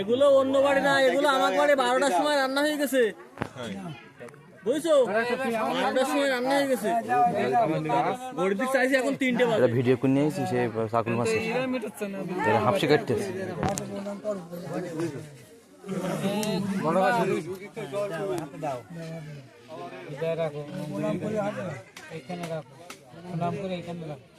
এগুলো অন্য বাড়ি না এগুলো আমার বাড়ি বারোটার সময় রান্না হয়ে গেছে। বুঝছ? বারোটার সময় রান্না হয়ে গেছে। গরিব চাইছি এখন তিনটে বাজে। ভিডিও করে নিয়ে এসেছি সে চাকুল মাছ হাফসি কাটতেছে। চারি কথা কেটে কেটে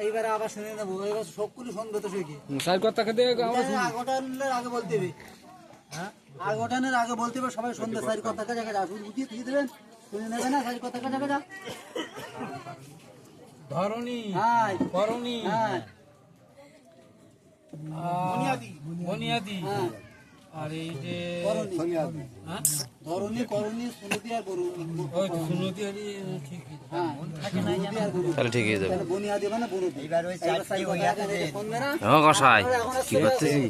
এইবারে আবার শুনে নেব। এবার সবগুলো শুনবে তো সে সাইড কথা খেতে আগোটানের আগে বলতে হবে। হ্যাঁ? আগোটানের আগে বলতে হবে সবাই সন্ধ্যা চারি কথা আসুন বুঝিয়ে দিয়ে দেবেন। ধরণী হ্যাঁ করণী। হ্যাঁ বনিয়াদি। হ্যাঁ। আর এই যে করণী। ধরণী করণী সুনতি আর সুনতি আরি ঠিক হ্যাঁ তাহলে ঠিক হয়ে যাবে। বুনিয়াদি মানে এবার ওই কষাই কি করতেছি?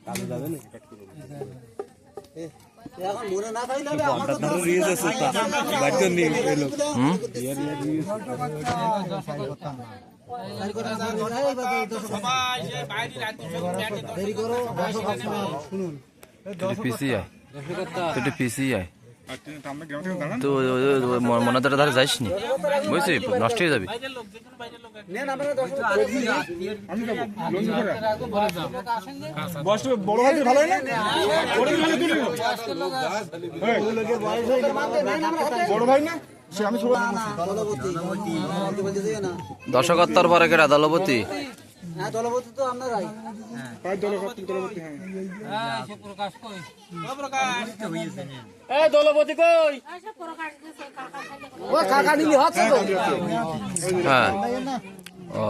চারি কথা না শুনুন পিসি আয়। পিসি আয়। তো মনাদার ধারে যাইস নি। বুঝছি? নষ্ট হয়ে যাবে। দর্শকত্বর পরে দলপতি হ্যাঁ দলপতি তো আপনারাই তাই দলগত দলগত হ্যাঁ সে প্রকাশ কই এ দলপতি কই ও কাকা নিলি হচ্ছে তো হ্যাঁ ও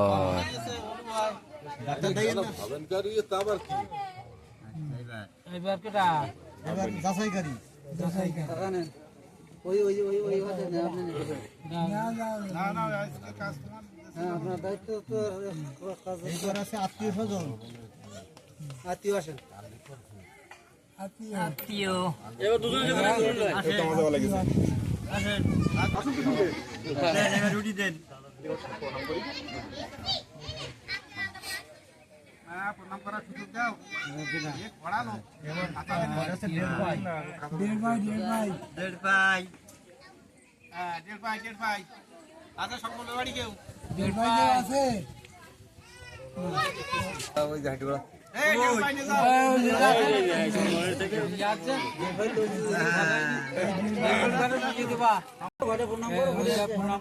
এইবার কেটা যাচাই করি যাচাই করি ওই ওই ওই ওই হচ্ছে না আপনি হ্যাঁ আপনার দায়িত্ব তো আছে আত্মীয় স্বজন। আত্মীয় আসেন। আত্মীয়। এবার দুজনে যেখানে করুন না। এটা আমাদের ভালো লেগেছে। ঘরে প্রণাম করো প্রণাম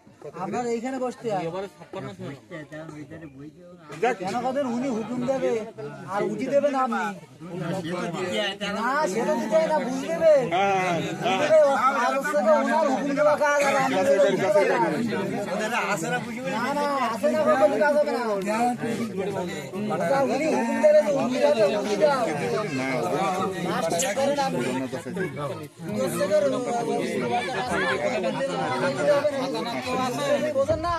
আপনার এইখানে বসতে হয় কেন কদিন উনি হুকুম দেবে আর উঠি দেবেন আপনি না সেটা দিতে দেবে হুকুম আর। না না আসে না উনি হুকুম দেবে আপনি না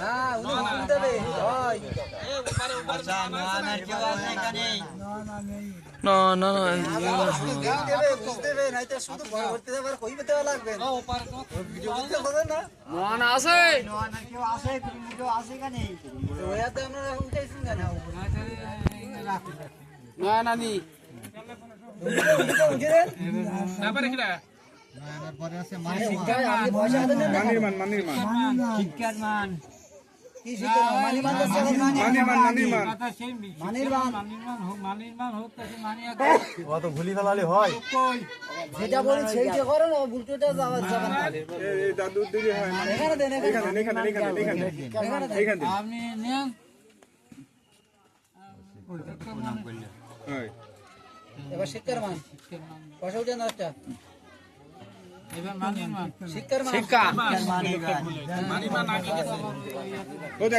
হ্যাঁ হয় না না না আছে আসে কেন না নানি তারপরে পয়সা হাতে না মানির মান মানির মান শিক্ষার মান কি শিখতে মানি মান যাচ্ছে এখন? মানি মান মানি মান কথা সেই মি- মানির মান মানির মান হোক মানির মান হোক তাকে মানি এক যেটা বলি সেইটা করেন ও উল্টোটা যাওয়া যাবে না এই এই দাদু দিদি হয় মানে এখানে দেন এখানে এখানে এখানে এখানে এখানে এখানে আপনি নেন হয় এবার শিক্ষার মান। পয়সা উঠে না একটা মান শিক্ষার মান। মান। কত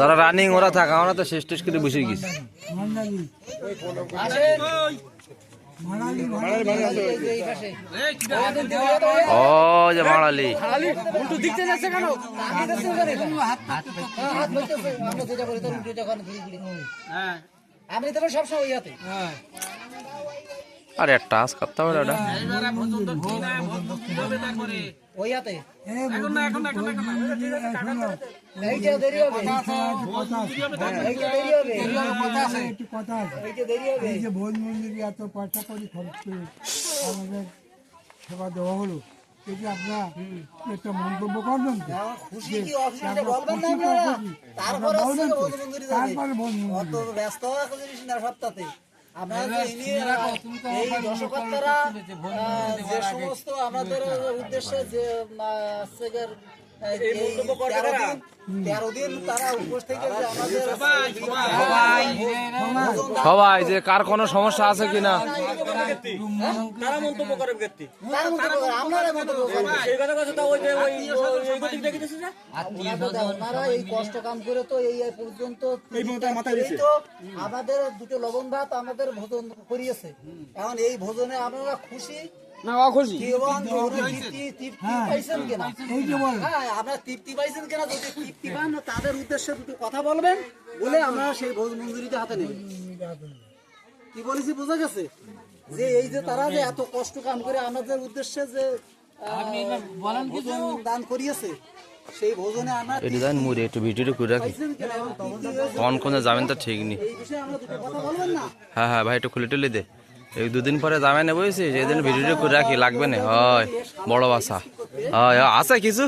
যারা রানিং ওরা থাকা, আমরা তো শেষ টেস করে বসে গেছি। ও যে হ্যাঁ আমি তো সবসময় ওই হাতে। হ্যাঁ আর একটা টাচ করতে হবে যে ভোজ মন্দিরে এত পয়সা করি খরচ করে আমাদের সেবা দেওয়া হলো যদি একটা মন্তব্য করবেন তারপরে তারপরে আমাদের উদ্দেশ্যে যে এই তেরো দিন তারা উপোস থেকে যে আমাদের সবাই যে কার কোনো সমস্যা আছে কিনা? তারা মন্তব্য করে ব্যক্তি? আমাদের দুটো লবণ ভাত আমাদের ভোজন করিয়েছে। এখন এই ভোজনে আপনারা খুশি? না অখুশি কি এবং ওরা তৃপ্তি তৃপ্তি পাইছেন কিনা? এই যে বল হ্যাঁ আপনারা তৃপ্তি পাইছেন কিনা যদি তৃপ্তি পান তাদের উদ্দেশ্যে দুটো কথা বলবেন বলে আমরা সেই ভোজ মঞ্জুরিটা হাতে নেব। কি বলেছি বোঝা গেছে? যে এই যে তারা যে এত কষ্ট কাম করে আমাদের উদ্দেশ্যে যে দান করিয়েছে মুড়ে একটু ভিডিওটা করে রাখি। কিনা? কোন যাবেন তো ঠিক নেই। এই বিষয়ে আমরা দুটো কথা বলবেন না? হ্যাঁ হ্যাঁ ভাই একটু খুলে টুলে দে। এই দুদিন পরে যাবে না বলছি সেদিন ভিডিওটা করে রাখি লাগবে না। হয় বড় বাসা। হয় হয়, আছে কিছু?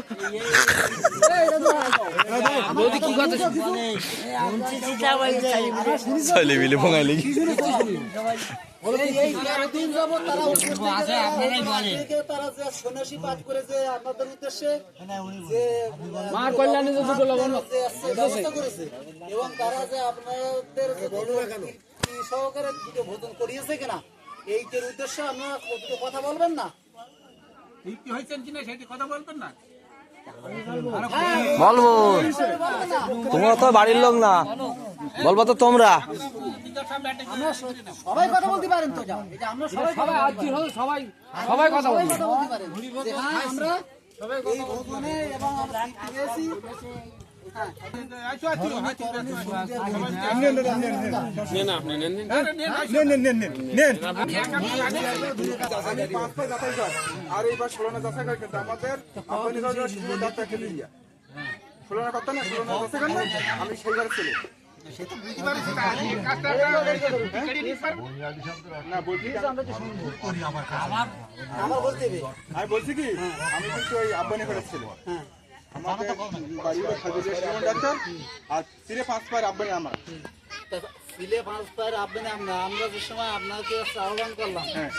মিলে ভঙাই লেগে মার কল্যাণে যে দুটো লবণ এবং তারা যে আপনাদের সহকারে ভোজন করিয়েছে কিনা? এইটার উদ্দেশ্যে আপনারা কথা বলবেন না? তৃপ্তি হয়েছেন কিনা সেটি কথা বলবেন না? বলব। তোমরা তো বাড়ির লোক না। বলব তো তোমরা। সবাই কথা বলতে পারেন তো আমরা সবাই সবাই আজকে হল সবাই সবাই কথা সবাই বলবে কথা বলতে পারেন। আমরা এই এবং আর এইবার আমাদের ষোলো না আমি বলছি কি? আমি কিন্তু আব্বানি ডাক্তার আর পাঁচ পায়ের আব্বানি আমার। সিলে পাঁচ পায়ের আবেদন আমরা। আমরা যে সময় আপনাকে আহ্বান করলাম হ্যাঁ।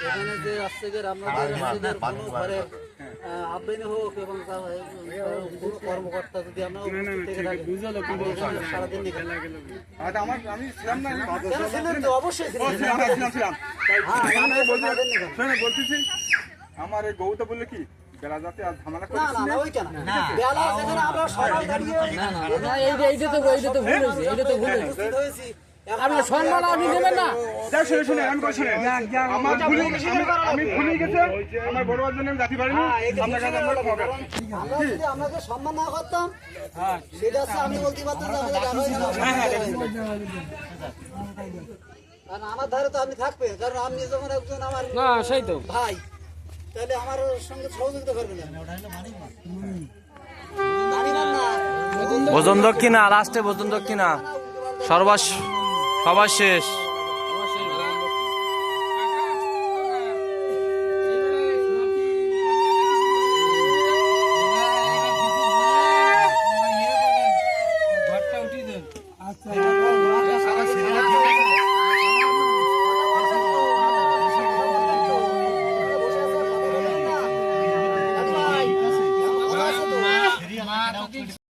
এখানে যে আজকের আপনাদের কোনো ঘরে আবেদন হোক এবং আহ, কোনো কর্মকর্তা যদি আমরা সারাদিন আমার আমি ছিলাম না তো? অবশ্যই ছিলাম, হ্যাঁ, বলতেছি, আমার এই গৌটা বললে কি? না আমরা সবাই দাঁড়িয়ে এইটা তো এইটা তো ভুল হয়েছে এইটা তো ভুল হয়েছে। উপস্থিত হয়েছি আপনার সম্মান আপনি দেবেন না। শুনে শুনে আমি বলছি শুনে। আমার ভুলে আমি- আমি ভুলে গেছে আমার বড় জন্য আমি জাতি পারিনি। হ্যাঁ, আপনার কাছে আমার সম্মান না করতাম সেটা আমি বলতে পারতাম যে আমাদের দেখা হয়েছিল কারণ আমার ধারে তো আপনি থাকবেন কারণ আপনি যখন একজন আমার না সেই তো। ভাই তাহলে আমার সঙ্গে সহযোগিতা করবে না। ভোজন দক্ষিণা লাস্টে ভোজন দক্ষিণা সর্বাস সবার শেষ।